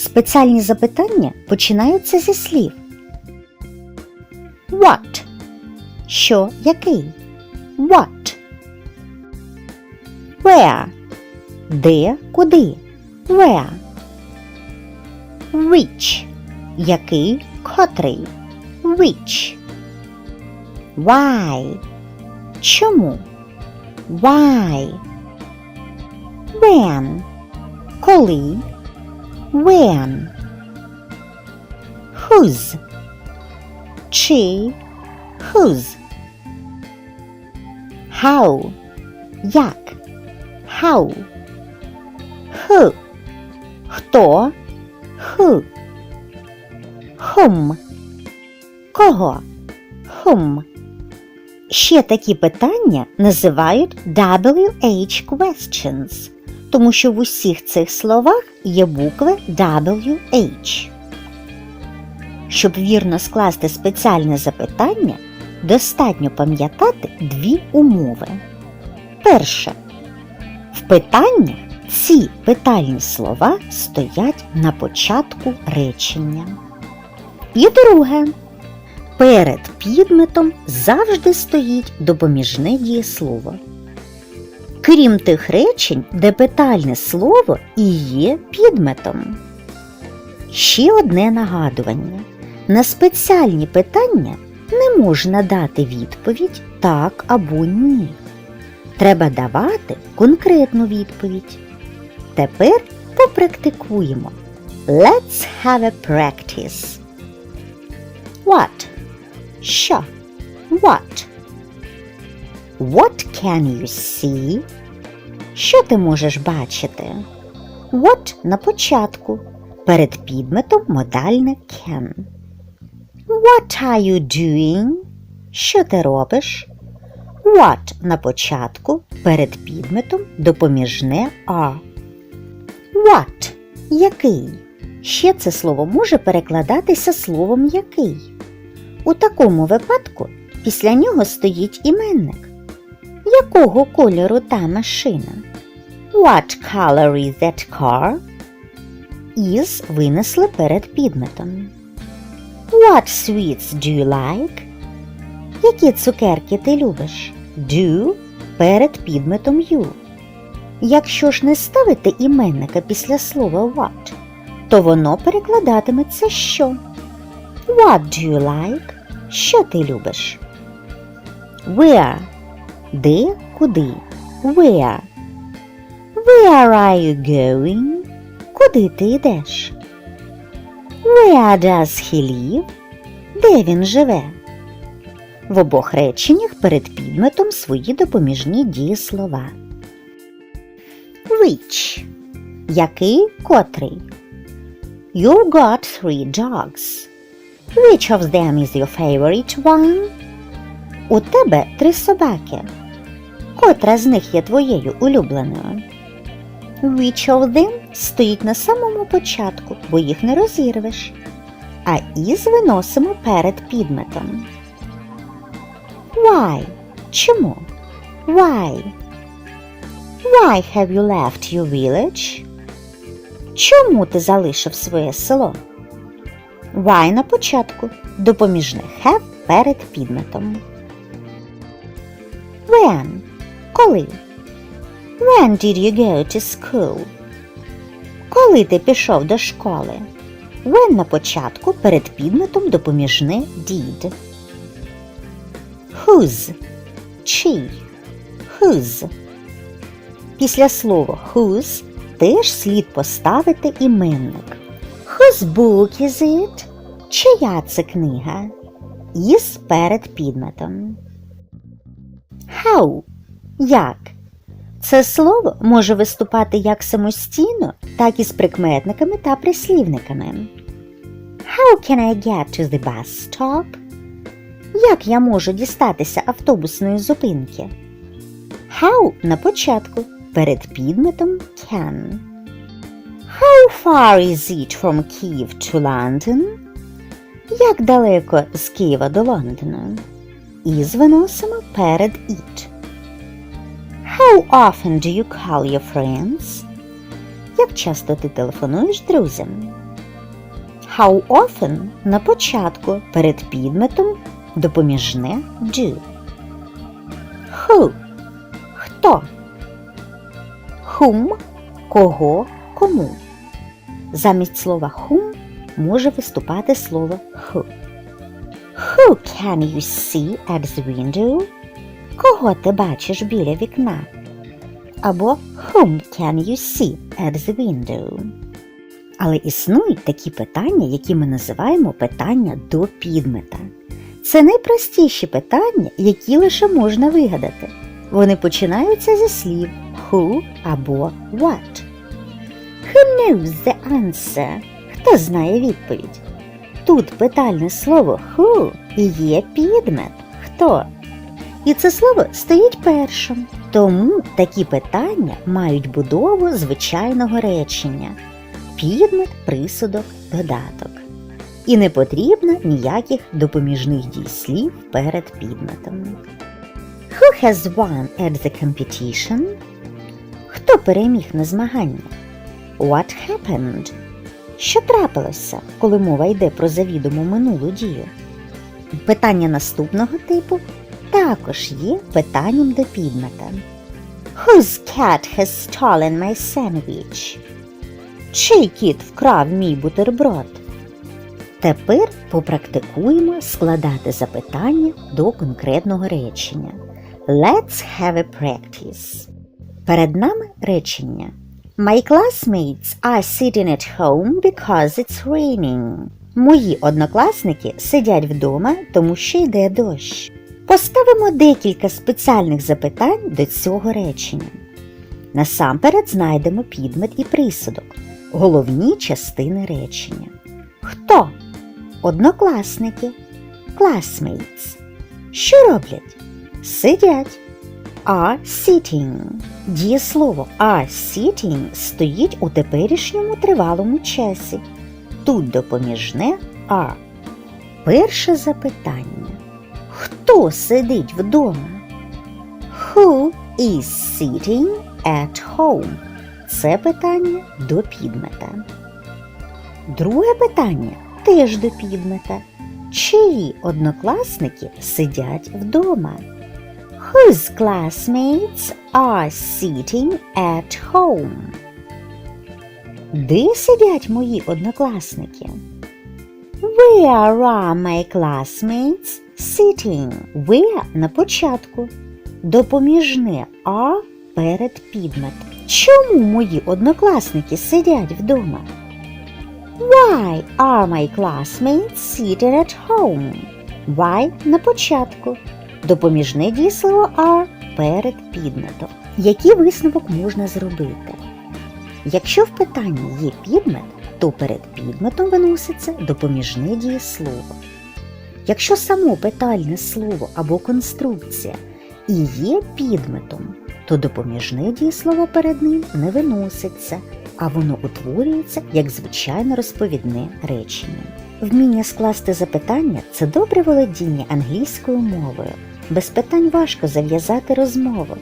Спеціальні запитання починаються зі слів. What? Що, який? What? Where? Де, куди? Where? Which? Який, котрий? Which? Why? Чому? Why? When? Коли? When? Whose? Чи? Whose? How? Як? How? Who? Хто? Who? Whom? Кого? Whom? Ще такі питання називають WH questions, тому що в усіх цих словах є букви WH. Щоб вірно скласти спеціальне запитання, достатньо пам'ятати дві умови. Перше. В питаннях ці питальні слова стоять на початку речення. І друге. Перед підметом завжди стоїть допоміжне дієслово. Крім тих речень, де питальне слово і є підметом. Ще одне нагадування. На спеціальні питання не можна дати відповідь так або ні. Треба давати конкретну відповідь. Тепер попрактикуємо. Let's have a practice. What? Що? What? What can you see? Що ти можеш бачити? What на початку. Перед підметом модальне can. What are you doing? Що ти робиш? What на початку. Перед підметом допоміжне are. What? Який? Ще це слово може перекладатися словом який. У такому випадку після нього стоїть іменник. Якого кольору та машина? What color is that car? Із винесли перед підметом. What sweets do you like? Які цукерки ти любиш? Do перед підметом you. Якщо ж не ставити іменника після слова what, то воно перекладатиметься що? What do you like? Що ти любиш? Where? Де, куди? Where? Where are you going? Куди ти йдеш? Where does he live? Де він живе? В обох реченнях перед підметом свої допоміжні дієслова. Which? Який котрий? You got three dogs. Which of them is your favorite one? У тебе три собаки. Котра з них є твоєю улюбленою? Which of them стоїть на самому початку, бо їх не розірвеш. А із виносимо перед підметом. Why? Чому? Why? Why have you left your village? Чому ти залишив своє село? Why на початку, допоміжне have перед підметом. When? Коли? When did you go to school? Коли ти пішов до школи? When на початку перед підметом допоміжне did. Whose? Чий? Whose? Після слова whose теж слід поставити іменник. Whose book is it? Чия це книга? Із перед підметом. How? Як? Це слово може виступати як самостійно, так і з прикметниками та прислівниками. How can I get to the bus stop? Як я можу дістатися автобусної зупинки? How на початку перед підметом can. How far is it from Kyiv to London? Як далеко з Києва до Лондона? Із виносимо перед it. How often do you call your friends? Як часто ти телефонуєш друзям? How often на початку перед підметом допоміжне do. Who хто? Whom кого кому. Замість слова whom може виступати слово who. Who can you see at the window? Кого ти бачиш біля вікна? Або Whom can you see at the window? Але існують такі питання, які ми називаємо питання до підмета. Це найпростіші питання, які лише можна вигадати. Вони починаються зі слів who або what. Who knows the answer? Хто знає відповідь? Тут питальне слово who і є підмет. Хто? І це слово стоїть першим. Тому такі питання мають будову звичайного речення. Підмет, присудок, додаток. І не потрібно ніяких допоміжних дійслів перед підметом. Who has won at the competition? Хто переміг на змаганнях? What happened? Що трапилося, коли мова йде про завідому минулу дію? Питання наступного типу також є питанням до підмета. Whose cat has stolen my sandwich? Чий кіт вкрав мій бутерброд? Тепер попрактикуємо складати запитання до конкретного речення. Let's have a practice. Перед нами речення. My classmates are sitting at home because it's raining. Мої однокласники сидять вдома, тому що йде дощ. Поставимо декілька спеціальних запитань до цього речення. Насамперед знайдемо підмет і присудок, головні частини речення. Хто? Однокласники. Classmates. Що роблять? Сидять. Are sitting. Дієслово are sitting стоїть у теперішньому тривалому часі. Тут допоміжне are. Перше запитання. Хто сидить вдома? Who is sitting at home? Це питання до підмета. Друге питання теж до підмета. Чиї однокласники сидять вдома? Whose classmates are sitting at home? Де сидять мої однокласники? Where are my classmates sitting? Where на початку. Допоміжне а перед підмет. Чому мої однокласники сидять вдома? Why are my classmates sitting at home? Why на початку. Допоміжне дієслово are перед підметом. Який висновок можна зробити? Якщо в питанні є підмет, то перед підметом виноситься допоміжне дієслово. Якщо само питальне слово або конструкція і є підметом, то допоміжне дієслово перед ним не виноситься, а воно утворюється як звичайно розповідне речення. Вміння скласти запитання це добре володіння англійською мовою. Без питань важко зав'язати розмову,